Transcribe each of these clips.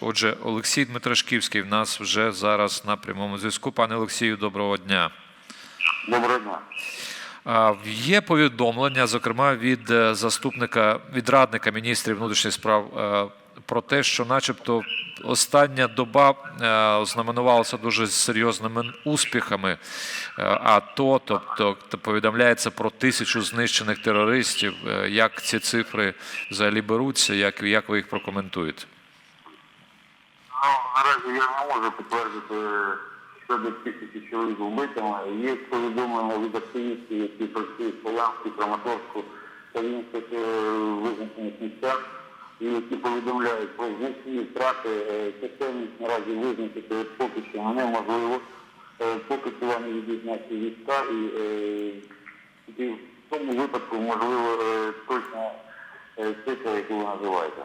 Отже, Олексій Дмитрашківський в нас вже зараз на прямому зв'язку. Пане Олексію, доброго дня. Доброго дня. Є повідомлення, зокрема від е, заступника від радника міністрів внутрішніх справ, е, про те, що, начебто, остання доба е, ознаменувалася дуже серйозними успіхами. Е, АТО, тобто повідомляється про тисячу знищених терористів. Як ці цифри взагалі беруться? Як, як ви їх прокоментуєте? Ну, наразі я не можу підтвердити щодо тисячі чоловік вбитими. Є повідомлення від активістів, які працюють в Полянську, Краматорську та інших е, визначених місцях, і які повідомляють про значні втрати. Е, Чисельність наразі визначити поки що неможливо. Е, Поки що вони йдуть наші війська і, в цьому випадку можливо точна е, цифра, яку ви називаєте.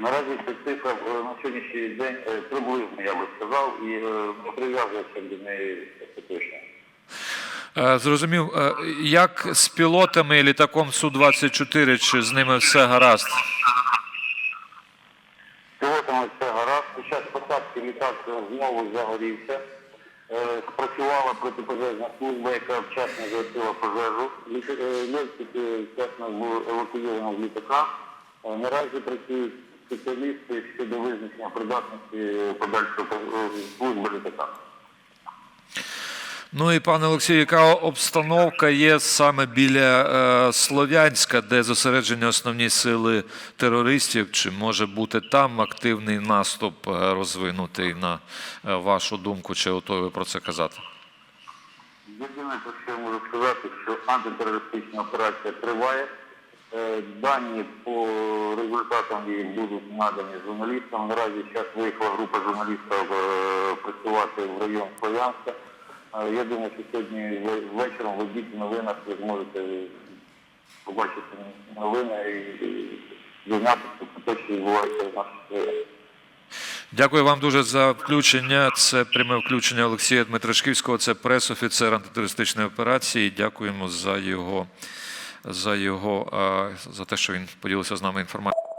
Наразі ця цифра на сьогоднішній день е, приблизно, я би сказав, і не прив'язується до неї остаточно. Е, Зрозумів, Е, як з пілотами і літаком Су-24, чи з ними все гаразд? З Пілотами все гаразд. Під час посадки літак знову загорівся. Спрацювала протипожежна служба, яка вчасно загасила пожежу. Літ- Льотчик е, вчасно був евакуйовано з літака. Наразі працюють спеціалісти щодо визначення придатності подальшої е, служби літака. Ну і пане Олексію, яка обстановка є саме біля е, Слов'янська, де зосереджені основні сили терористів? Чи може бути там активний наступ е, розвинутий на вашу думку? Чи готові про це казати? Єдине, про що я можу сказати, що антитерористична операція триває. Е, Дані по результатам будуть надані журналістам. Наразі зараз виїхала група журналістів е, працювати в район Слов'янська. Е, Я думаю, що сьогодні ве- вечором в обід новинах ви зможете побачити новини і дізнатися те, що відбувається в нашій. Дякую вам дуже за включення. Це пряме включення Олексія Дмитрашківського, це прес-офіцер антитерористичної операції. Дякуємо за його за його е, за те, що він поділився з нами інформацією.